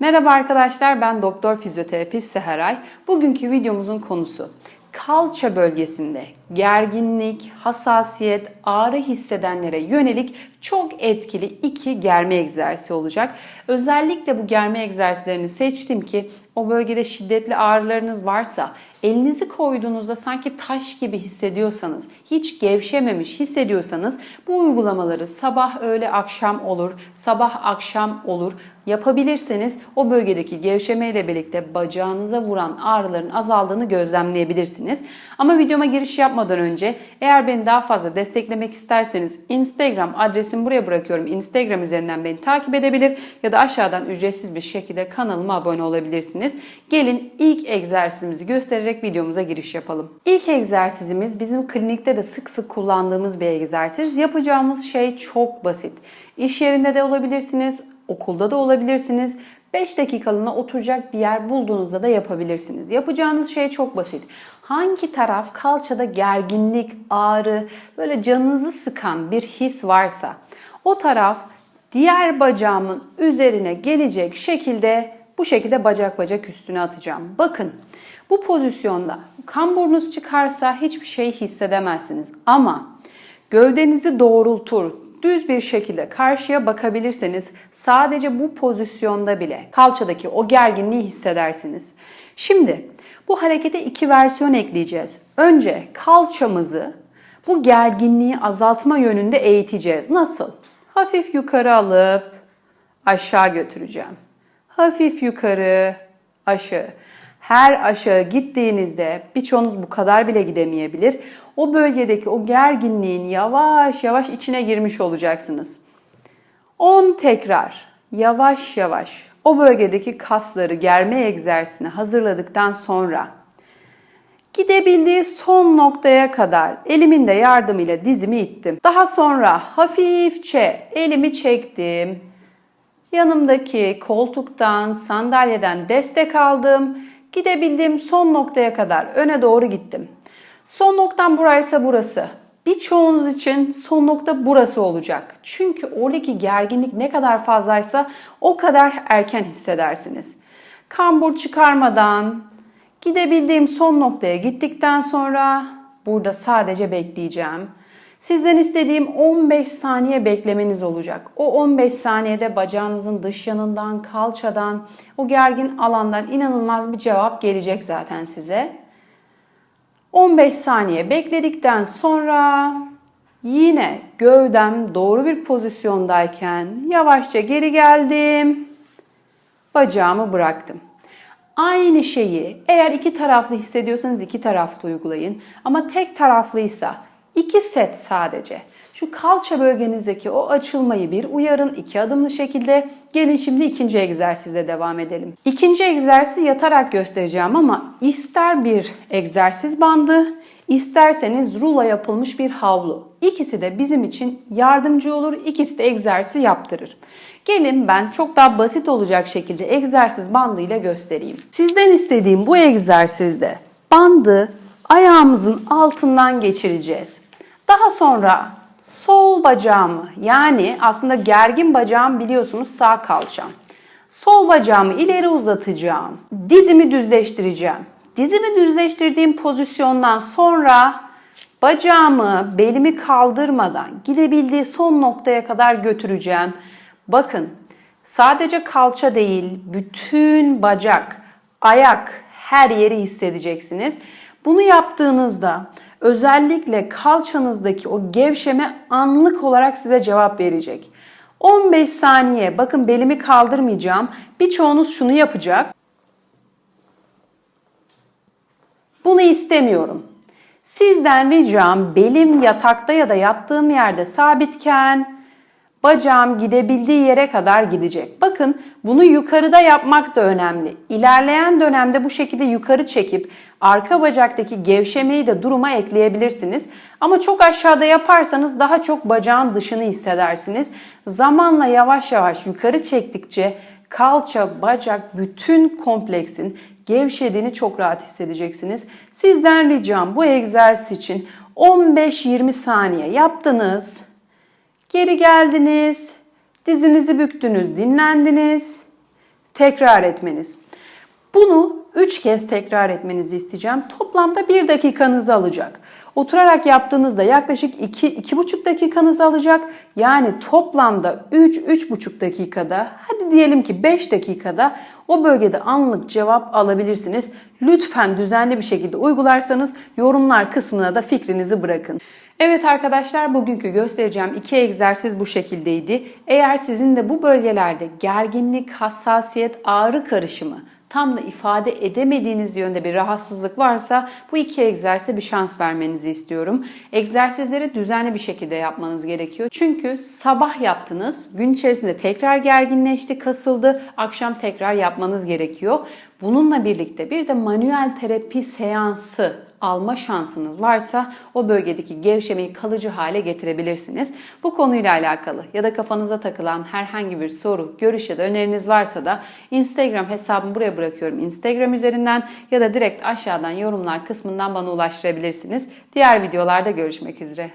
Merhaba arkadaşlar ben doktor fizyoterapist Seheray. Bugünkü videomuzun konusu kalça bölgesinde gerginlik, hassasiyet, ağrı hissedenlere yönelik çok etkili iki germe egzersizi olacak. Özellikle bu germe egzersizlerini seçtim ki o bölgede şiddetli ağrılarınız varsa elinizi koyduğunuzda sanki taş gibi hissediyorsanız, hiç gevşememiş hissediyorsanız bu uygulamaları sabah, öğle, akşam olur, sabah, akşam olur yapabilirseniz o bölgedeki gevşemeyle birlikte bacağınıza vuran ağrıların azaldığını gözlemleyebilirsiniz. Ama videoma giriş yapmadan önce eğer beni daha fazla desteklemek isterseniz Instagram adresimi buraya bırakıyorum. Instagram üzerinden beni takip edebilir ya da aşağıdan ücretsiz bir şekilde kanalıma abone olabilirsiniz. Gelin ilk egzersizimizi göstererek videomuza giriş yapalım. İlk egzersizimiz bizim klinikte de sık sık kullandığımız bir egzersiz. Yapacağımız şey çok basit. İş yerinde de olabilirsiniz, okulda da olabilirsiniz. 5 dakikalığına oturacak bir yer bulduğunuzda da yapabilirsiniz. Yapacağınız şey çok basit. Hangi taraf kalçada gerginlik, ağrı, böyle canınızı sıkan bir his varsa o taraf diğer bacağımın üzerine gelecek şekilde bu şekilde bacak bacak üstüne atacağım. Bakın bu pozisyonda kamburnuz çıkarsa hiçbir şey hissedemezsiniz. Ama gövdenizi doğrultur, düz bir şekilde karşıya bakabilirseniz sadece bu pozisyonda bile kalçadaki o gerginliği hissedersiniz. Şimdi bu harekete iki versiyon ekleyeceğiz. Önce kalçamızı bu gerginliği azaltma yönünde eğiteceğiz. Nasıl? Hafif yukarı alıp aşağı götüreceğim. Hafif yukarı, aşağı. Her aşağı gittiğinizde birçoğunuz bu kadar bile gidemeyebilir. O bölgedeki o gerginliğin yavaş yavaş içine girmiş olacaksınız. 10 tekrar yavaş yavaş o bölgedeki kasları germe egzersizine hazırladıktan sonra gidebildiği son noktaya kadar elimin de yardımıyla dizimi ittim. Daha sonra hafifçe elimi çektim. Yanımdaki koltuktan, sandalyeden destek aldım. Gidebildiğim son noktaya kadar öne doğru gittim. Son noktam buraysa burası. Birçoğunuz için son nokta burası olacak. Çünkü oradaki gerginlik ne kadar fazlaysa o kadar erken hissedersiniz. Kambur çıkarmadan gidebildiğim son noktaya gittikten sonra burada sadece bekleyeceğim. Sizden istediğim 15 saniye beklemeniz olacak. O 15 saniyede bacağınızın dış yanından, kalçadan, o gergin alandan inanılmaz bir cevap gelecek zaten size. 15 saniye bekledikten sonra yine gövdem doğru bir pozisyondayken yavaşça geri geldim. Bacağımı bıraktım. Aynı şeyi eğer iki taraflı hissediyorsanız iki taraflı uygulayın. Ama tek taraflıysa iki set sadece. Şu kalça bölgenizdeki o açılmayı bir uyarın iki adımlı şekilde. Gelin şimdi ikinci egzersize devam edelim. İkinci egzersizi yatarak göstereceğim ama ister bir egzersiz bandı, isterseniz rulo yapılmış bir havlu. İkisi de bizim için yardımcı olur, ikisi de egzersizi yaptırır. Gelin ben çok daha basit olacak şekilde egzersiz bandı ile göstereyim. Sizden istediğim bu egzersizde bandı ayağımızın altından geçireceğiz. Daha sonra sol bacağımı yani aslında gergin bacağım biliyorsunuz sağ kalçam. Sol bacağımı ileri uzatacağım. Dizimi düzleştireceğim. Dizimi düzleştirdiğim pozisyondan sonra bacağımı belimi kaldırmadan gidebildiği son noktaya kadar götüreceğim. Bakın sadece kalça değil bütün bacak, ayak her yeri hissedeceksiniz. Bunu yaptığınızda özellikle kalçanızdaki o gevşeme anlık olarak size cevap verecek. 15 saniye bakın belimi kaldırmayacağım. Birçoğunuz şunu yapacak. Bunu istemiyorum. Sizden ricam belim yatakta ya da yattığım yerde sabitken bacağım gidebildiği yere kadar gidecek. Bakın bunu yukarıda yapmak da önemli. İlerleyen dönemde bu şekilde yukarı çekip arka bacaktaki gevşemeyi de duruma ekleyebilirsiniz. Ama çok aşağıda yaparsanız daha çok bacağın dışını hissedersiniz. Zamanla yavaş yavaş yukarı çektikçe kalça, bacak, bütün kompleksin gevşediğini çok rahat hissedeceksiniz. Sizden ricam bu egzersiz için 15-20 saniye yaptınız. Geri geldiniz. Dizinizi büktünüz, dinlendiniz. tekrar etmeniz. Bunu 3 kez tekrar etmenizi isteyeceğim. Toplamda 1 dakikanızı alacak. Oturarak yaptığınızda yaklaşık 2-2,5 dakikanızı alacak. Yani toplamda 3-3,5 dakikada hadi diyelim ki 5 dakikada o bölgede anlık cevap alabilirsiniz. Lütfen düzenli bir şekilde uygularsanız yorumlar kısmına da fikrinizi bırakın. Evet arkadaşlar bugünkü göstereceğim iki egzersiz bu şekildeydi. Eğer sizin de bu bölgelerde gerginlik, hassasiyet, ağrı karışımı tam da ifade edemediğiniz yönde bir rahatsızlık varsa bu iki egzersize bir şans vermenizi istiyorum. Egzersizleri düzenli bir şekilde yapmanız gerekiyor. Çünkü sabah yaptınız, gün içerisinde tekrar gerginleşti, kasıldı, akşam tekrar yapmanız gerekiyor. Bununla birlikte bir de manuel terapi seansı alma şansınız varsa o bölgedeki gevşemeyi kalıcı hale getirebilirsiniz. Bu konuyla alakalı ya da kafanıza takılan herhangi bir soru, görüş ya da öneriniz varsa da Instagram hesabımı buraya bırakıyorum. Instagram üzerinden ya da direkt aşağıdan yorumlar kısmından bana ulaştırabilirsiniz. Diğer videolarda görüşmek üzere.